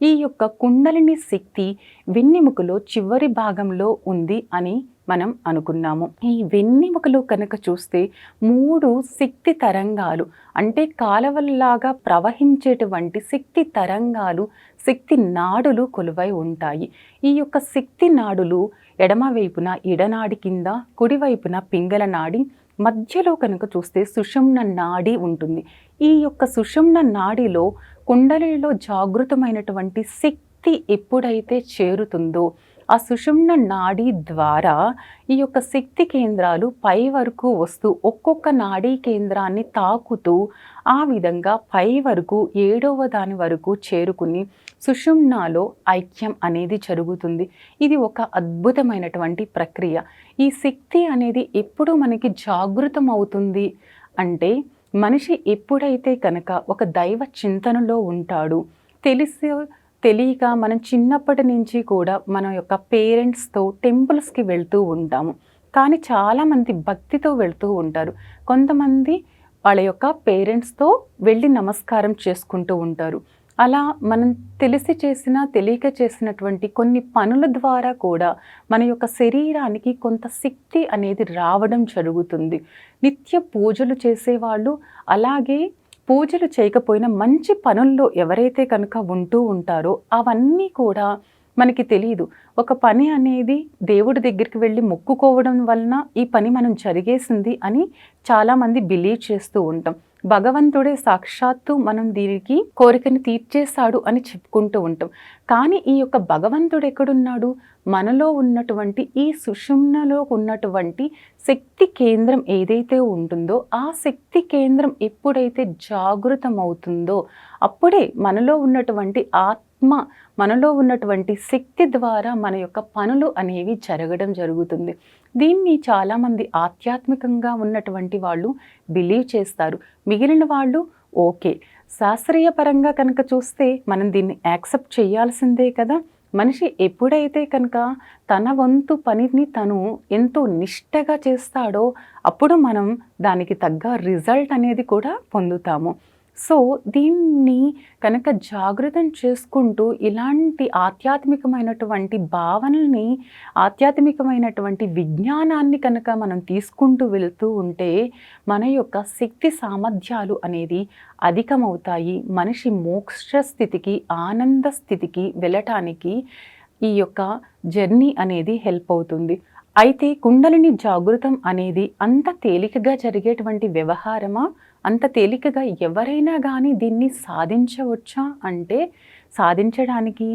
ఈ యొక్క కుండలిని శక్తి వెన్నెముకలో చివరి భాగంలో ఉంది అని మనం అనుకున్నాము. ఈ వెన్నెముకలో కనుక చూస్తే మూడు శక్తి తరంగాలు అంటే కాలవల్లాగా ప్రవహించేటువంటి శక్తి తరంగాలు శక్తి నాడులు కొలువై ఉంటాయి. ఈ యొక్క శక్తి నాడులు ఎడమవైపున ఎడనాడి కింద కుడివైపున పింగళ నాడి మధ్యలో కనుక చూస్తే సుషుమ్న నాడి ఉంటుంది. ఈ యొక్క సుషుమ్న నాడిలో కుండలిలో జాగృతమైనటువంటి శక్తి ఎప్పుడైతే చేరుతుందో ఆ సుషుమ్న నాడి ద్వారా ఈ యొక్క శక్తి కేంద్రాలు పై వరకు వస్తూ ఒక్కొక్క నాడీ కేంద్రాన్ని తాకుతూ ఆ విధంగా పై వరకు ఏడవ దాని వరకు చేరుకుని సుషుమ్నాలో ఐక్యం అనేది జరుగుతుంది. ఇది ఒక అద్భుతమైనటువంటి ప్రక్రియ. ఈ శక్తి అనేది ఎప్పుడు మనకి జాగృతం అవుతుంది అంటే మనిషి ఎప్పుడైతే కనుక ఒక దైవ చింతనలో ఉంటాడు తెలిసి తెలియక మనం చిన్నప్పటి నుంచి కూడా మన యొక్క పేరెంట్స్తో టెంపుల్స్కి వెళ్తూ ఉంటాము. కానీ చాలామంది భక్తితో వెళ్తూ ఉంటారు. కొంతమంది వాళ్ళ యొక్క పేరెంట్స్తో వెళ్ళి నమస్కారం చేసుకుంటూ ఉంటారు. అలా మనం తెలిసి చేసిన తెలియక చేసినటువంటి కొన్ని పనుల ద్వారా కూడా మన యొక్క శరీరానికి కొంత శక్తి అనేది రావడం జరుగుతుంది. నిత్య పూజలు చేసేవాళ్ళు అలాగే పూజలు చేయకపోయినా మంచి పనుల్లో ఎవరైతే కనుక ఉంటూ ఉంటారో అవన్నీ కూడా మనకి తెలియదు ఒక పని అనేది దేవుడి దగ్గరికి వెళ్ళి మొక్కుకోవడం వలన ఈ పని మనం జరిగేసింది అని చాలామంది బిలీవ్ చేస్తూ ఉంటాం. భగవంతుడే సాక్షాత్తు మనం దీనికి కోరికని తీర్చేశాడు అని చెప్పుకుంటూ ఉంటాం. కానీ ఈ యొక్క భగవంతుడు ఎక్కడున్నాడు? మనలో ఉన్నటువంటి ఈ సుషుమ్నలో ఉన్నటువంటి శక్తి కేంద్రం ఏదైతే ఉంటుందో ఆ శక్తి కేంద్రం ఎప్పుడైతే జాగృతమవుతుందో అప్పుడే మనలో ఉన్నటువంటి ఆత్మ మనలో ఉన్నటువంటి శక్తి ద్వారా మన యొక్క పనులు అనేవి జరగడం జరుగుతుంది. దీన్ని చాలామంది ఆధ్యాత్మికంగా ఉన్నటువంటి వాళ్ళు బిలీవ్ చేస్తారు. మిగిలిన వాళ్ళు ఓకే. శాస్త్రీయ పరంగా కనుక చూస్తే మనం దీన్ని యాక్సెప్ట్ చేయాల్సిందే కదా. మనిషి ఎప్పుడైతే కనుక తన వంతు పనిని తను ఎంతో నిష్టగా చేస్తాడో అప్పుడు మనం దానికి తగ్గ రిజల్ట్ అనేది కూడా పొందుతాము. సో దీన్ని కనుక జాగృతం చేసుకుంటూ ఇలాంటి ఆధ్యాత్మికమైనటువంటి భావనల్ని ఆధ్యాత్మికమైనటువంటి విజ్ఞానాన్ని కనుక మనం తీసుకుంటూ వెళుతూ ఉంటే మన యొక్క శక్తి సామర్థ్యాలు అనేది అధికమవుతాయి. మనిషి మోక్ష స్థితికి ఆనంద స్థితికి వెళ్ళటానికి ఈ యొక్క జర్నీ అనేది హెల్ప్ అవుతుంది. అయితే కుండలిని జాగృతం అనేది అంత తేలికగా జరిగేటువంటి వ్యవహారమా? అంత తేలికగా ఎవరైనా కానీ దీన్ని సాధించవచ్చా? అంటే సాధించడానికి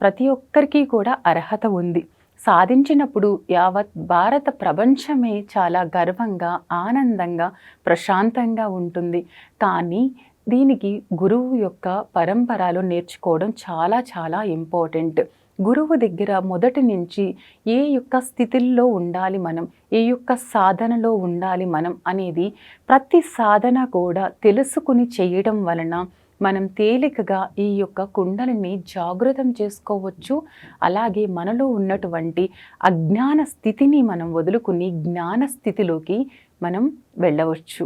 ప్రతి ఒక్కరికి కూడా అర్హత ఉంది. సాధించినప్పుడు యావత్ భారత ప్రపంచమే చాలా గర్వంగా ఆనందంగా ప్రశాంతంగా ఉంటుంది. కానీ దీనికి గురువు యొక్క పరంపరలో నేర్చుకోవడం చాలా చాలా ఇంపార్టెంట్. గురువు దగ్గర మొదటి నుంచి ఏ యొక్క స్థితిల్లో ఉండాలి మనం ఏ యొక్క సాధనలో ఉండాలి మనం అనేది ప్రతి సాధన కూడా తెలుసుకుని చేయడం వలన మనం తేలికగా ఈ యొక్క కుండలిని జాగృతం చేసుకోవచ్చు. అలాగే మనలో ఉన్నటువంటి అజ్ఞాన స్థితిని మనం వదులుకుని జ్ఞాన స్థితిలోకి మనం వెళ్ళవచ్చు.